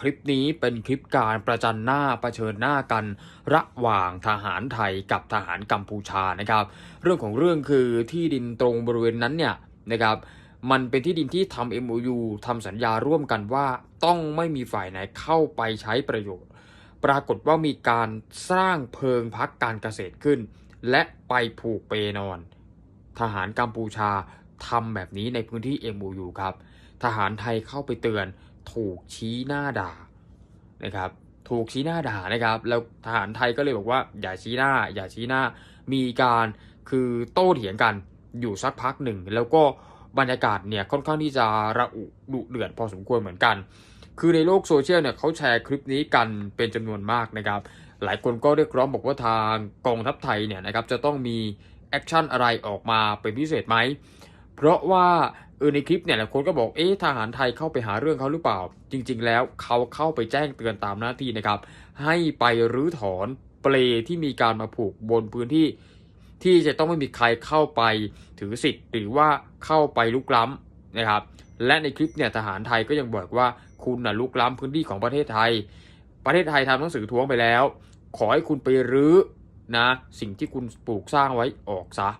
คลิปนี้เป็นคลิปการประจันหน้าเชิญหน้ากัน ระหว่างทหารไทยกับทหารกัมพูชานะครับ เรื่องของเรื่องคือที่ดินตรงบริเวณนั้นเนี่ยนะครับมันเป็นที่ดินที่ทำ MOU ทำสัญญาร่วมกันว่าต้องไม่มีฝ่ายไหนเข้าไปใช้ประโยชน์ ปรากฏว่ามีการสร้างเพิงพักการเกษตรขึ้น และไปผูกเปนอน ทหารกัมพูชาทำแบบนี้ในพื้นที่ MOU ครับ ทหารไทยเข้าไปเตือน ถูกชี้หน้าด่านะครับถูกชี้หน้าด่านะครับ แล้วทหารไทยก็เลยบอกว่าอย่าชี้หน้า อย่าชี้หน้า มีการคือโต้เถียงกันอยู่สักพักหนึ่ง แล้วก็บรรยากาศเนี่ยค่อนข้างที่จะระอุดุเดือดพอสมควรเหมือนกัน คือในโลกโซเชียลเนี่ยเขาแชร์คลิปนี้กันเป็นจำนวนมากนะครับ หลายคนก็เรียกร้องบอกว่าทางกองทัพไทยเนี่ยนะครับจะต้องมีแอคชั่นอะไรออกมาเป็นพิเศษไหม เพราะว่า เออในคลิปเนี่ยหลายคนก็บอกเอ๊ะทหารไทยเข้าไปหาเรื่องเขาหรือเปล่า จริง ๆ แล้วเขาเข้าไปแจ้งเตือนตามหน้าที่นะครับ ให้ไปรื้อถอนเปลที่มีการมาผูกบนพื้นที่ ที่จะต้องไม่มีใครเข้าไปถือสิทธิ์ หรือว่าเข้าไปลุกล้ำนะครับ และในคลิปเนี่ยทหารไทยก็ยังบอกว่าคุณน่ะลุกล้ำพื้นที่ของประเทศไทย ประเทศไทยทำหนังสือท้วงไปแล้ว ขอให้คุณไปรื้อนะ สิ่งที่คุณปลูกสร้างไว้ออกซะ